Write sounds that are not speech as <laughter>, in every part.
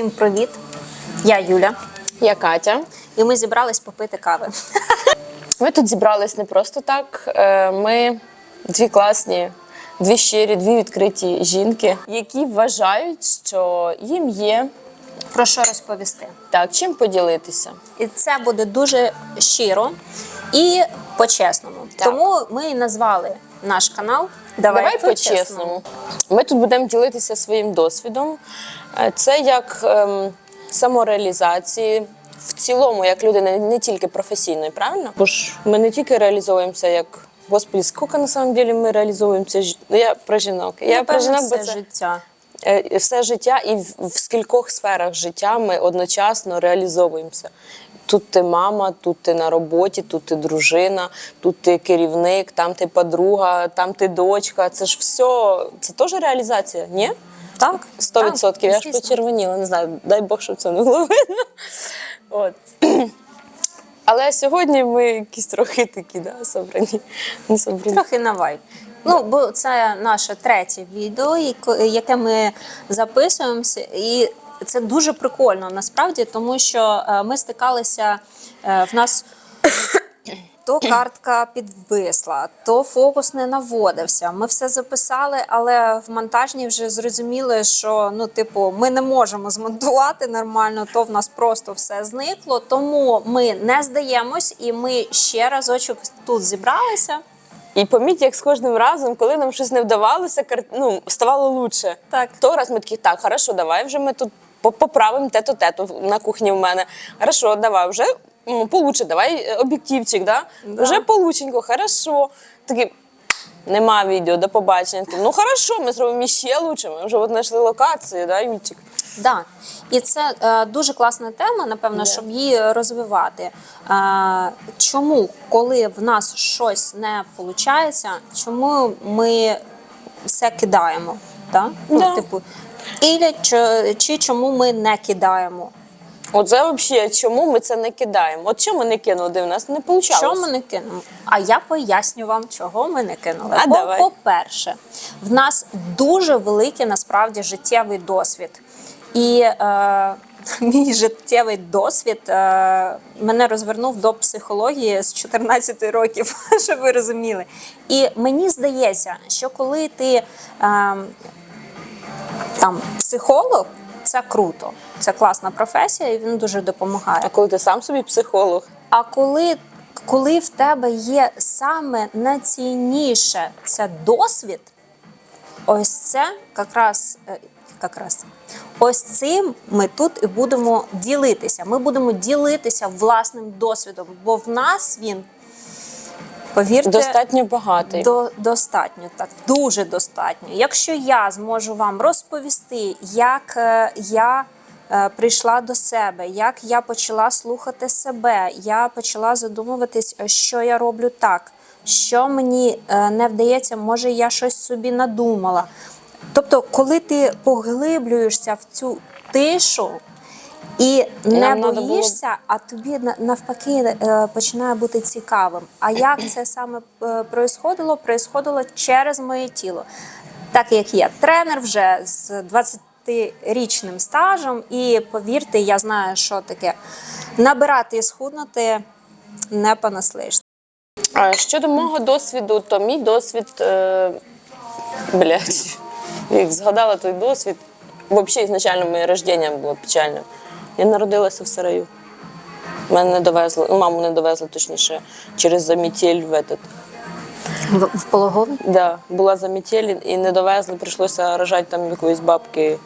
Всім привіт! Я Юля, Я Катя. і ми зібрались попити кави. Ми тут зібрались не просто так. Е, Ми дві класні, дві щирі, дві відкриті жінки, які вважають, що їм є Про що розповісти? так, чим поділитися. І це буде дуже щиро і по-чесному. Тому ми і назвали наш канал. Давай, по-чесному. Ми тут будемо ділитися своїм досвідом. Е, Це як ем, самореалізації. В цілому, як люди, не, тільки професійної, правильно? Бо ж ми не тільки реалізовуємося як Господи, скільки на самом деле ми реалізовуємося? Ну, я про жінок. Я про жінок, бо все це життя. е, все життя і в, в скількох сферах життя ми одночасно реалізовуємося. Тут ти мама, тут ти на роботі, тут ти дружина, тут ти керівник, там ти подруга, там ти дочка. Це ж все, це теж реалізація, ні? Так, Сто відсотків. Я ж почервоніла, не знаю, дай Бог, щоб це не було видно. От. Але сьогодні ми якісь трохи такі, да, собрані. Не собрані. Трохи на вайб. Ну, бо це наше третє відео, яке ми записуємося, і це дуже прикольно насправді, тому що е, ми стикалися е, в нас. То <laughs> картка підвисла, то фокус не наводився. Ми все записали, але в монтажні вже зрозуміли, що ну, типу, ми не можемо змонтувати нормально, то в нас просто все зникло. Тому ми не здаємось, і ми ще разочок тут зібралися. І поміть, як з кожним разом, коли нам щось не вдавалося, кар- ну, ставало лучше. Так. То раз ми такі, так, хорошо, давай вже ми тут поправимо те-то, те-то на кухні в мене. Хорошо, давай, вже ну, получше, давай е, об'єктивчик, да? Да. Вже полученько, хорошо. Такі, нема відео, до побачення. Такі, Ну хорошо, ми зробимо ще лучше. Ми вже от знайшли локацію, да, Юльчик? Да. І це е, дуже класна тема, напевно, Да. щоб її розвивати. Е, чому, коли в нас щось не виходить, чому ми все кидаємо? Да? Да. Ну, типу, Ілі, чи, чи чому ми не кидаємо? Оце взагалі, чому ми це не кидаємо? От чому ми не кинули, в нас не вийшло. Що ми не кинемо? А я поясню вам, чого ми не кинули. А давай. По-перше, в нас дуже великий насправді життєвий досвід. І е, <laughs> мій життєвий досвід е, мене розвернув до психології з 14 років, <laughs> щоб ви розуміли. І мені здається, що коли ти е, там психолог, це круто, це класна професія, і він дуже допомагає. А коли ти сам собі психолог? А коли, коли в тебе є саме найцінніше це досвід, ось це якраз, е, якраз ось цим ми тут і будемо ділитися. Ми будемо ділитися власним досвідом, бо в нас він, повірте, Достатньо багатий. до, достатньо, так, дуже достатньо. Якщо я зможу вам розповісти, як е, я е, прийшла до себе, як я почала слухати себе, я почала задумуватись, що я роблю так, що мені е, не вдається, може я щось собі надумала. Тобто, коли ти поглиблюєшся в цю тишу і не Нам надо було- боїшся, а тобі на- навпаки е, починає бути цікавим. А як це саме е, происходило? Происходило через моє тіло. Так як я тренер вже з 20-річним стажем, і повірте, я знаю, що таке набирати і схуднути не понаслиш. А щодо мого досвіду, то мій досвід, е, блядь, <laughs> як згадала той досвід, взагалі ізначально моє рождення було печальним. Я народилася в Сараю. Мене не довезли, ну, маму не довезли, точніше, через замітіль в этот. В, в пологовій? Да, була замітіль і не довезли, прийшлося рожати там якоїсь бабки.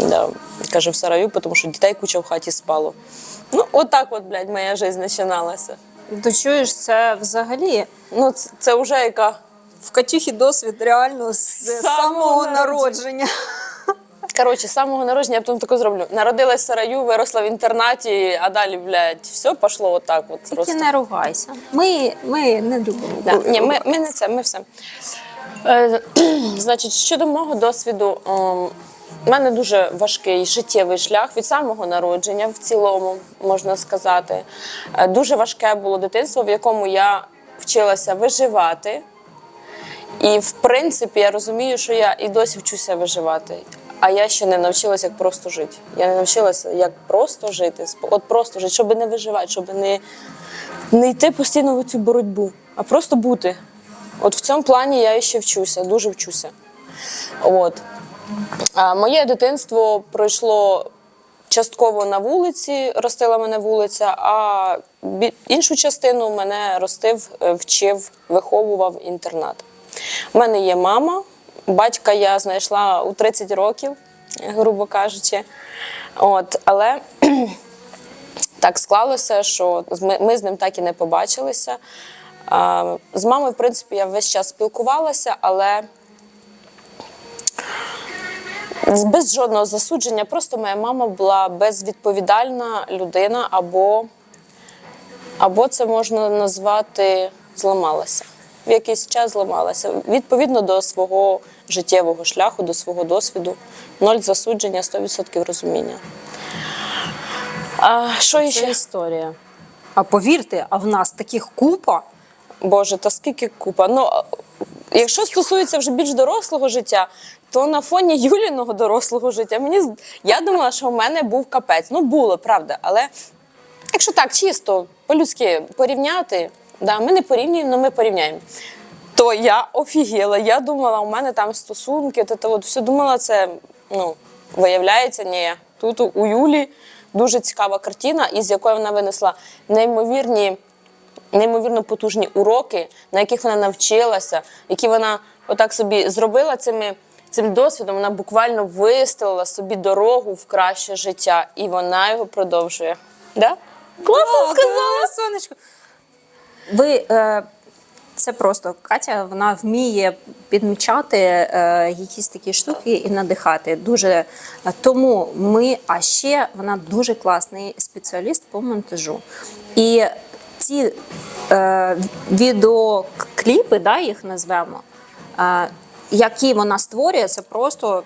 Да, каже, в Сараю, тому що дітей куча в хаті спало. Ну, отак от, блядь, моя життя починалася. Ти чуєш, це взагалі Ну, це, це вже яка. в Катюхі досвід реально з Самого самого народження. Коротше, з самого народження я потім таке зроблю. Народилась в Сараю, виросла в інтернаті, а далі, блядь, все пішло отак. От Тільки просто. не ругайся. Ми, ми не любимо. Да. Ні, ми, ми не це, ми все. Е, <clears throat> значить, щодо мого досвіду, у мене дуже важкий життєвий шлях від самого народження, в цілому, можна сказати. Е, Дуже важке було дитинство, в якому я вчилася виживати. І в принципі я розумію, що я і досі вчуся виживати. А я ще не навчилася, як просто жити. Я не навчилася, як просто жити, от просто жити, щоб не виживати, щоб не, не йти постійно в цю боротьбу, а просто бути. От в цьому плані я ще вчуся, дуже вчуся. От. А моє дитинство пройшло частково на вулиці, ростила мене вулиця, а іншу частину мене ростив, е, вчив, виховував інтернат. У мене є мама, батька я знайшла у 30 років, грубо кажучи. От, але <clears throat> так склалося, що ми, ми з ним так і не побачилися. З мамою, в принципі, я весь час спілкувалася, але без жодного засудження. Просто моя мама була безвідповідальна людина, або, або це можна назвати зламалася. В якийсь час зламалася. Відповідно до свого життєвого шляху, до свого досвіду. Ноль засудження, 100% розуміння. А, що Це іще? історія. А повірте, а в нас таких купа. Боже, та скільки купа. Ну, якщо стосується вже більш дорослого життя, то на фоні Юліного дорослого життя мені я думала, що в мене був капець. Ну, було, правда. Але якщо так чисто по-людськи порівняти, да, ми не порівнюємо, але ми порівняємо. То я офігела. Я думала, у мене там стосунки, та, та от все думала, це ну, виявляється, ні. Тут у- у Юлі дуже цікава картина, із якої вона винесла неймовірні неймовірно потужні уроки, на яких вона навчилася, які вона отак собі зробила цими. Цим досвідом вона буквально вистелила собі дорогу в краще життя, і вона його продовжує. Да? Класно сказала. сонечко. Ви е, це просто Катя, вона вміє підмічати е, якісь такі штуки і надихати. Дуже е, тому ми, а ще вона дуже класний спеціаліст по монтажу. І ці е, відеокліпи, да, їх назвемо, е, які вона створює, це просто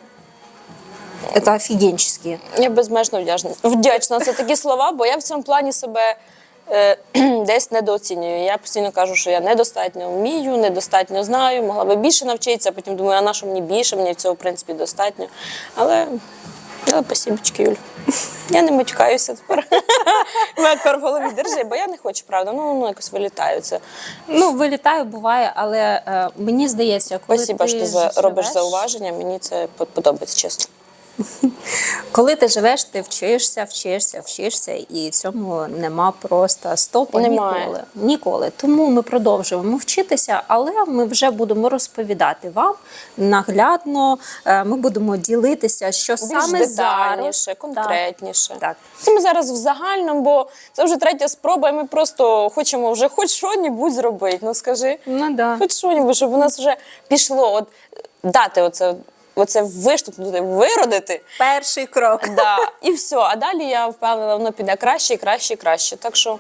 це офігенчески. Я безмежно вдячна. Вдячна це такі слова, бо я в цьому плані себе <clears throat> десь недооцінюю. Я постійно кажу, що я недостатньо вмію, недостатньо знаю, могла би більше навчитися, потім думаю, а на що мені більше, мені цього в принципі достатньо. Але, але спасибочки, Юль. Я не матюкаюся тепер. <laughs> Мене тепер в голові держи, бо я не хочу, правда. Ну, ну якось вилітаю це. Ну, вилітаю, буває, але е, мені здається, коли Спасибо, ти що ти за- робиш зауваження. Мені це подобається, чесно. Коли ти живеш, ти вчишся, вчишся, вчишся, і цьому нема просто стопу Немає. ніколи. Ніколи. Тому ми продовжуємо вчитися, але ми вже будемо розповідати вам наглядно. е, Ми будемо ділитися, що Більш саме зараз детальніше, конкретніше. Так. Це ми зараз в загальному, бо це вже третя спроба, і ми просто хочемо вже хоч що-небудь зробити. Ну скажи, Ну да. хоч що-небудь, щоб у нас вже пішло. От дати оце, оце виштовхнути, виродити. Перший крок. Да, і все. А далі я впевнена, воно піде краще, і краще, і краще. Так що.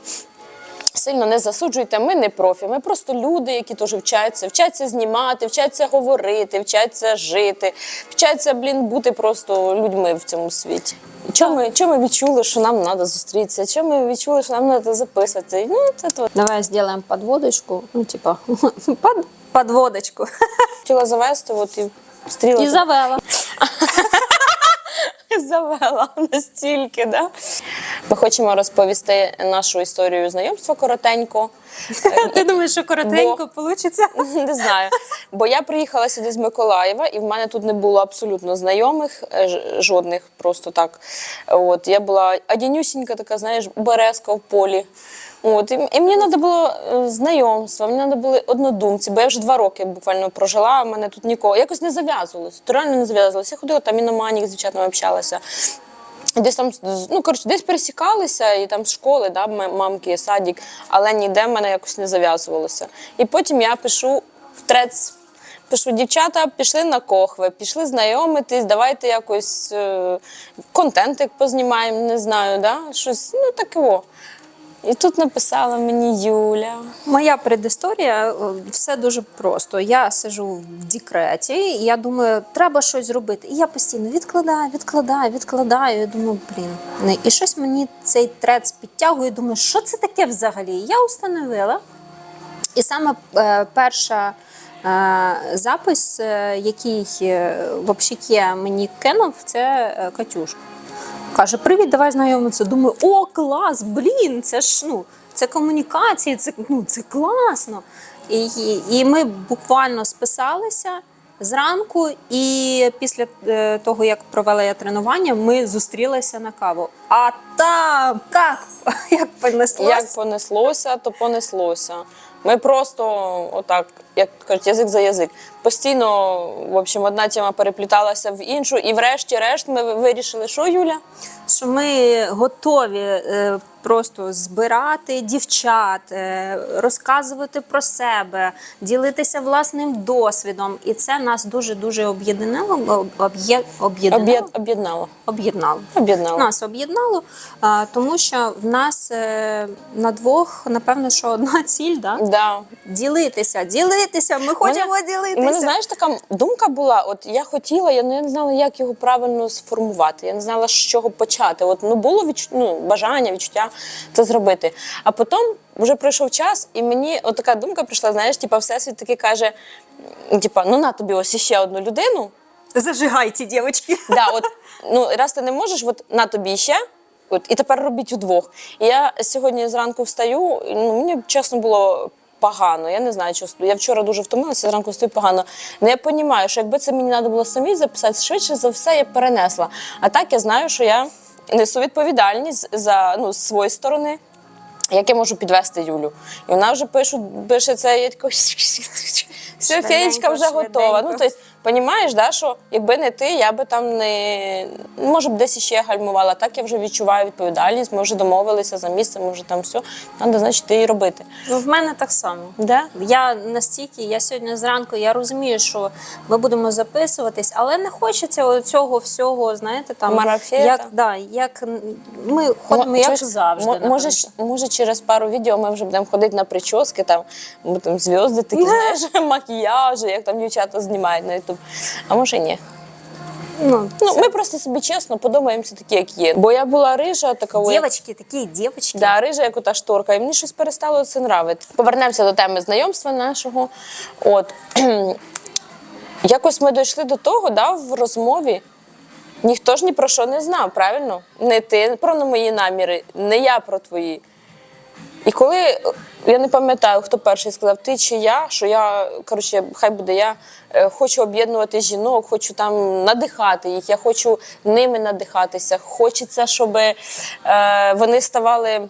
Сильно не засуджуйте, ми не профі, ми просто люди, які теж вчаться, вчаться знімати, вчаться говорити, вчаться жити, вчаться, блін, бути просто людьми в цьому світі. Чому ми, чому ми відчули, що нам треба зустрітися? Чому ми відчули, що нам треба записувати? Ну, це то. Давай сделаем подводочку. Ну, типа, <laughs> под, подводочку. Хотіла завести, от і стріла. І завела. <laughs> завела настільки, да? Ми хочемо розповісти нашу історію знайомства коротенько. Ти думаєш, що коротенько вийде? <laughs> Не знаю. Бо я приїхала сюди з Миколаєва, і в мене тут не було абсолютно знайомих, е, жодних просто так. От я була одінюсінька, така, знаєш, березка в полі. От, і, і мені треба було е, знайомства, мені треба були однодумці, бо я вже два роки буквально прожила, в мене тут нікого. Якось не зав'язувалось, то реально не зав'язувалося. Я ходила там і на манік з дівчатами общалася. Десь там, ну коротше, десь пересікалися, і там школи, да, мамки, садик, але ніде в мене якось не зав'язувалося. І потім я пишу в трец. Пишу, дівчата пішли на кохви, пішли знайомитись, давайте якось е, контентик познімаємо, не знаю, да? щось, ну таке. І тут написала мені Юля. Моя предісторія е, все дуже просто. Я сижу в декреті, і я думаю, треба щось зробити. І я постійно відкладаю, відкладаю, відкладаю. І думаю, блін. не. І щось мені цей трец підтягує. Думаю, що це таке взагалі? Я установила. І саме е, перша Е, Запис, який в общаке мені кинув, це Катюшка. Каже: Привіт, давай знайомитися. Думаю, о, клас, блін, це ж ну, це комунікація, це, ну, це класно. І, і, ми буквально списалися зранку, і після е, того, як провела я тренування, ми зустрілися на каву. А там як, <laughs> як понеслось? Як понеслося, то понеслося. Ми просто отак, як кажуть, язик за язик. Постійно, в общем, одна тема перепліталася в іншу, і врешті-решт ми вирішили, що Юля? що ми готові е, просто збирати дівчат, е, розказувати про себе, ділитися власним досвідом. І це нас дуже дуже об'єднало. об'є- Об'єднало. Об'єд- Об'єднало. Об'єднало. Об'єднало. Нас об'єднало, тому що в нас е, на двох, напевно, що одна <laughs> ціль, да? Да. ділитися, ділитися. Ми хочемо Мене- ділитися. Мене, знаєш, така думка була. От я хотіла, я не знала, як його правильно сформувати. Я не знала, з чого почати. От ну було відчу... ну, бажання, відчуття це зробити. А потім вже пройшов час, і мені от така думка прийшла. Знаєш, типа всесвіт такий каже: типа, ну на тобі ось іще одну людину. Зажигайте, дівчатки. Да, <laughs> от, ну, раз ти не можеш, от на тобі ще. От, і тепер робіть удвох. І я сьогодні зранку встаю, ну, мені чесно було погано. Я не знаю, що я вчора дуже втомилася, зранку стою погано. Ну я розумію, що якби це мені треба було самі записати, швидше за все я перенесла. А так я знаю, що я несу відповідальність за ну, з своєї сторони. Як я можу підвести Юлю? І вона вже пише, пише це, я така, <laughs> все, феєчка вже готова. Ну, тобто, Понімаєш, да, що якби не ти, я би там не може б десь іще гальмувала. Так я вже відчуваю відповідальність. Ми вже домовилися за місце, може там все. Треба, значить, і робити. Ну, в мене так само. Да? Я настільки, я сьогодні зранку, я розумію, що ми будемо записуватись, але не хочеться цього всього, знаєте, там Марафета. як, да, як ми ходимо, як Чуєш, завжди. мо- може, може, через пару відео ми вже будемо ходити на прически, там, там зв'язки такі, знаєш, <laughs> макіяжі, як там дівчата знімають на А може ні. ну, Ну, ми просто собі чесно подобаємося такі, як є. Бо я була рижа, така ой, дівчатки, такі дівчатки. Да, рижа, як ота шторка, і мені щось перестало це нравити. Повернемося до теми знайомства нашого. От якось ми дійшли до того, да, в розмові. Ніхто ж ні про що не знав, правильно? Не ти про мої наміри, не я про твої. І коли я не пам'ятаю, хто перший сказав, ти чи я, що я, коротше, хай буде я, е, хочу об'єднувати жінок, хочу там надихати їх, я хочу ними надихатися. Хочеться, щоб е, вони ставали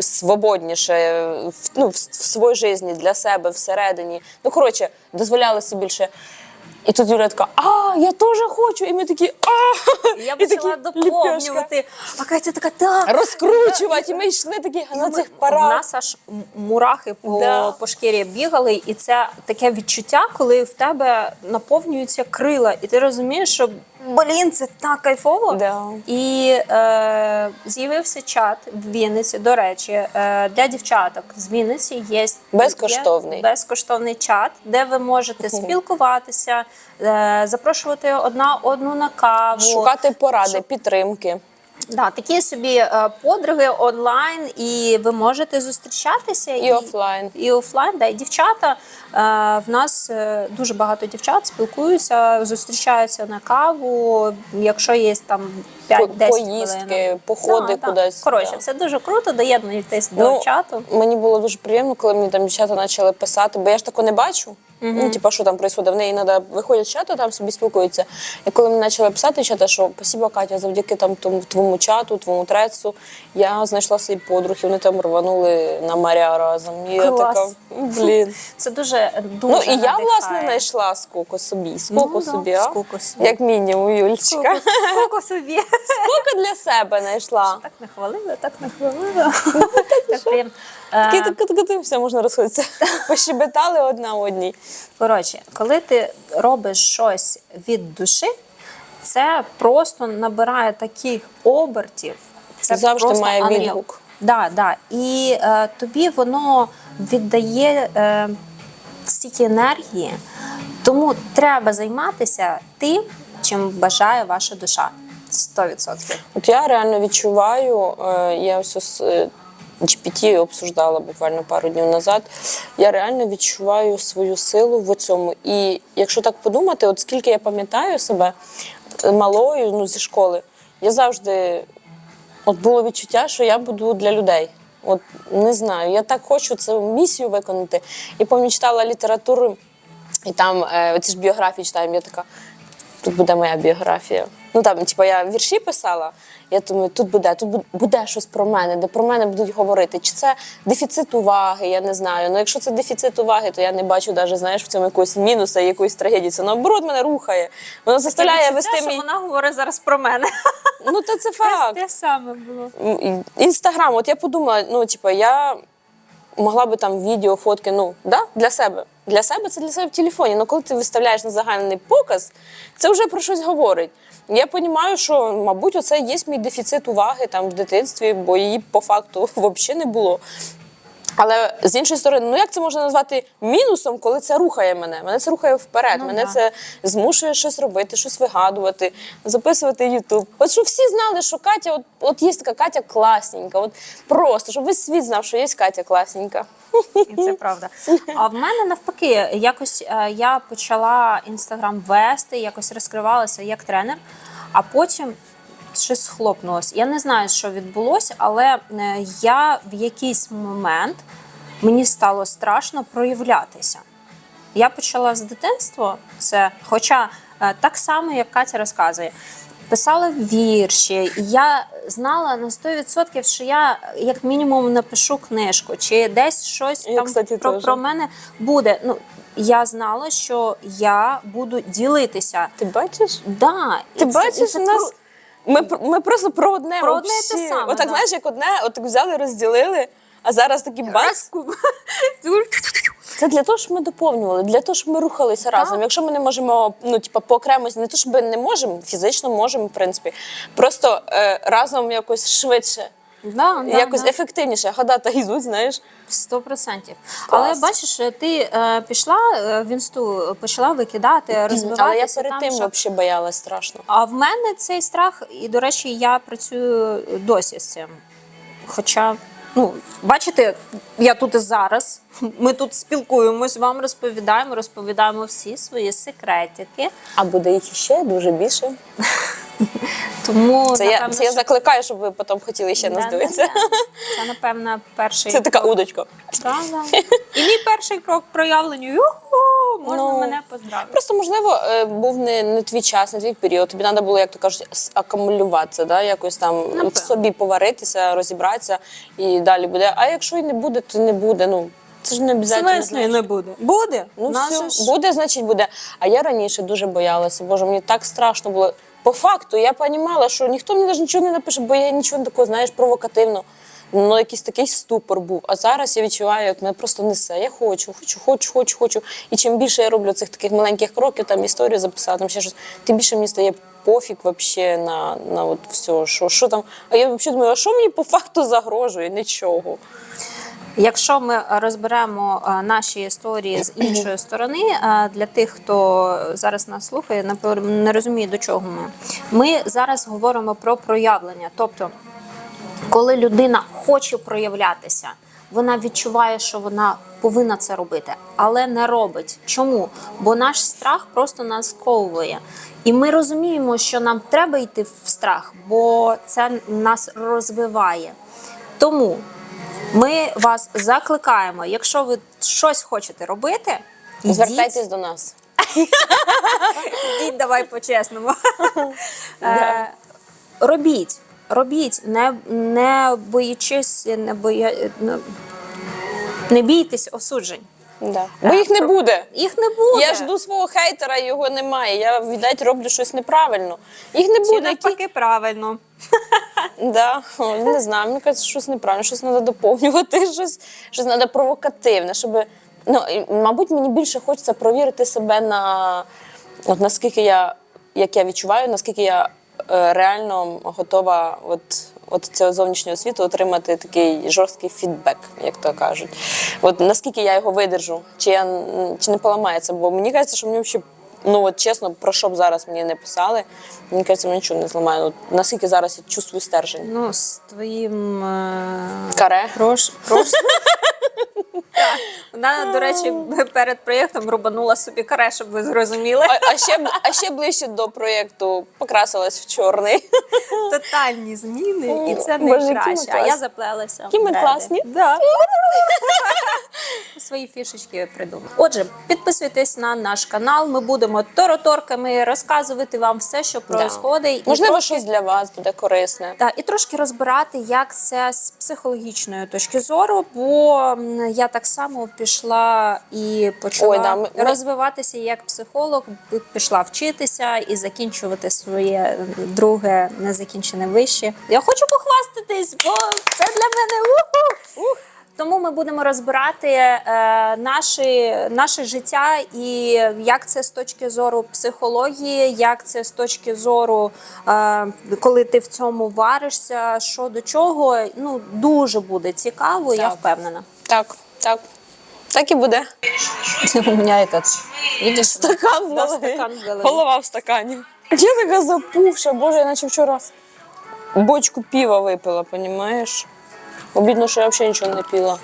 свободніше в, ну, в, своїй житті для себе всередині. Ну, коротше, дозволяли собі більше. І тут Юля така, а, я теж хочу. І ми такі, а Я почала доповнювати. А Катя така, так. <laughs> розкручувати. І ми йшли такі на цих У нас аж мурахи по, Да. по шкірі бігали, і це таке відчуття, коли в тебе наповнюються крила, і ти розумієш, що блін, це так кайфово. Да. І е, з'явився чат в Вінниці. До речі, е, для дівчаток з Вінниці є Безкоштовний. є безкоштовний чат, де ви можете спілкуватися, е, запрошувати одна одну на каву. Шукати поради, підтримки. Да, такі собі е, подруги онлайн, і ви можете зустрічатися І офлайн. І офлайн, да, і дівчата. Е, в нас е, дуже багато дівчат спілкуються, зустрічаються на каву. Якщо є там 5-10 Поїздки, походи Да, кудись. Коротше, да. це дуже круто, доєднуйтесь до Ну, чату. Мені було дуже приємно, коли мені там дівчата почали писати, бо я ж тако не бачу. Ну, типа, що там відбувається, в неї іноді виходять з чату, там собі спілкуються. І коли мені почали писати дівчата, що спасибо, Катя, завдяки там тому твоєму чату, твоєму трецу, я знайшла свої подруги, вони там рванули на моря разом. І я така, блін. <laughs> Це дуже дуже Ну і я власне знайшла скоку собі. Скоку Ну, да, собі, а? скоку собі. Як мінімум, Юльчика. Скільки <laughs> собі. Скоку для себе знайшла. Так не хвалила, так не хвалила. Так приємно. Е, Такі так, так, так, все можна розходитися. <laughs> Пощебетали одна одній. Коротше, коли ти робиш щось від душі, це просто набирає таких обертів. Це Завжди просто має unreal. відгук. Да, да. І е, тобі воно віддає е, стільки енергії, тому треба займатися тим, чим бажає ваша душа. 100%. От я реально відчуваю, е, я ось ось, е, GPT обсуждала буквально пару днів назад. Я реально відчуваю свою силу в цьому. І якщо так подумати, от скільки я пам'ятаю себе е, малою, ну зі школи, я завжди от було відчуття, що я буду для людей. От не знаю, я так хочу цю місію виконати. І пам'ятаю, читала літературу, і там е, ці ж біографії читаємо, я така. Тут буде моя біографія. Ну там, типу, я вірші писала. Я думаю, тут буде, тут буде щось про мене, де про мене будуть говорити. Чи це дефіцит уваги, я не знаю. Ну якщо це дефіцит уваги, то я не бачу навіть, знаєш, в цьому якогось мінуса, якоїсь трагедії. Це наоборот мене рухає. Воно заставляє вести що мій. Вона говорить зараз про мене. <laughs> Ну то це факт. Те саме було. Інстаграм, от я подумала, ну, типу, я могла би там відео, фотки, ну, да, для себе. Для себе це для себе в телефоні. Ну, коли ти виставляєш на загальний показ, це вже про щось говорить. Я розумію, що, мабуть, оце є мій дефіцит уваги там в дитинстві, бо її по факту <laughs> взагалі не було. Але з іншої сторони, ну як це можна назвати мінусом, коли це рухає мене? Мене це рухає вперед. Ну, мене да. це змушує щось робити, щось вигадувати, записувати Ютуб. От щоб всі знали, що Катя, от, от є така Катя класненька. От просто, щоб весь світ знав, що є Катя класненька. І це правда. А в мене навпаки, якось е, я почала інстаграм вести, якось розкривалася як тренер, а потім щось схлопнулося. Я не знаю, що відбулося, але е, я в якийсь момент мені стало страшно проявлятися. Я почала з дитинства це, хоча е, так само, як Катя розказує. Писала вірші, і я знала на 100%, що я як мінімум напишу книжку, чи десь щось Я, там кстати, про, про мене буде. Ну я знала, що я буду ділитися. Ти бачиш? Да, Ти бачиш, це у нас. Ми, ми просто про одне. Про одне те саме, Отак, да. знаєш, як одне, отак взяли, розділили, а зараз такі бац. <laughs> Це для того, щоб ми доповнювали, для того, щоб ми рухалися разом. Якщо ми не можемо, ну типа по окремості, не то, щоб не можемо, фізично можемо, в принципі. Просто е, разом якось швидше, Да, да, якось да. ефективніше. Гадата гізуть, знаєш. Сто процентів. Але бачиш, ти е, пішла е, в інсту, почала викидати, розвиватися. Але я перед там, тим що- взагалі боялась страшно. А в мене цей страх, і до речі, я працюю досі з цим. Хоча, ну, бачите, я тут і зараз. Ми тут спілкуємось, вам розповідаємо, розповідаємо всі свої секретики. А буде їх ще дуже більше. <laughs> <laughs> Тому Це я, це я закликаю, щоб ви потім хотіли ще нас дивитися. Це, напевно, перший Це така удочка. Да, да. <laughs> І мій перший крок проявленню. Юху, можна Ну, мене поздравити. Просто можливо е, був не, не твій час, не твій період. Тобі треба було, як то кажуть, акумулюватися, да? якось там Напевно. в собі поваритися, розібратися і далі буде. А якщо і не буде, то не буде. Ну це ж не обов'язково. Не буде. Буде. Ну все, ж- буде, значить буде. А я раніше дуже боялася. Боже, мені так страшно було. По факту я розуміла, що ніхто мені навіть нічого не напише, бо я нічого такого, знаєш, провокативно. Ну, якийсь такий ступор був. А зараз я відчуваю, як мене просто несе. Я хочу, хочу, хочу, хочу, хочу. І чим більше я роблю цих таких маленьких кроків, там історію записати, там ще щось, тим більше мені стає пофіг вообще на, на от все, що, що там. А я взагалі думаю, а що мені по факту загрожує? Нічого. Якщо ми розберемо е, наші історії з іншої сторони, е, для тих, хто зараз нас слухає, не розуміє, до чого ми. Ми зараз говоримо про проявлення. Тобто, коли людина хоче проявлятися, вона відчуває, що вона повинна це робити, але не робить. Чому? Бо наш страх просто нас сковує. І ми розуміємо, що нам треба йти в страх, бо це нас розвиває. Тому ми вас закликаємо, якщо ви щось хочете робити, ідіть, Звертайтесь до нас. <laughs> ідіть давай по-чесному. <laughs> Е, Робіть, робіть, не, не боячись, не, боя, не, не бійтесь осуджень. Да. Бо їх не буде. Їх не буде. Я жду свого хейтера, його немає. Я віддать роблю щось неправильно. Їх не Чи буде. навпаки Які... правильно. Да. Не знаю, мені кажуть, щось неправильно, щось треба доповнювати, <laughs> щось, щось треба провокативне, щоб. Ну, мабуть, мені більше хочеться провірити себе на от наскільки я, як я відчуваю, наскільки я е, реально готова от, от цього зовнішнього світу отримати такий жорсткий фідбек, як то кажуть. От наскільки я його видержу, чи я чи не поламається, бо мені кажеться, що мені взагалі Ну от чесно, про що б зараз мені не писали, мені кажеться, мені нічого не зламає. От, наскільки зараз я чувствую стержень. Ну, з твоїм е... Каре. прош... прош... <laughs> Вона, до речі, <laughs> перед проєктом рубанула собі каре, щоб ви зрозуміли. А, а, ще, а ще ближче до проєкту покрасилась в чорний. <laughs> Тотальні зміни, і це Боже, найкраще. А я заплелася. Які ми в класні. Да. Свої фішечки придумали. Отже, підписуйтесь на наш канал. Ми будемо тороторками розказувати вам все, що відбувається. Можливо, щось для вас буде корисне. Так, і трошки розбирати, як це з психологічної точки зору, бо я так само пішла і почала Ой, да, ми- розвиватися як психолог, пішла вчитися і закінчувати своє друге незакінчене вище. Я хочу похвастатись, бо це для мене уху! Ух! Тому ми будемо розбирати е, наші, наше життя і як це з точки зору психології, як це з точки зору, е, коли ти в цьому варишся, що до чого. Ну дуже буде цікаво, я впевнена. Так, так. Так і буде. <laughs> У мене этот, видиш, Стакан, Да, в голові. Голова в стакані. Я така запухша, боже, я наче вчора бочку пива випила, понімаєш? Обідно, що я взагалі нічого не пила.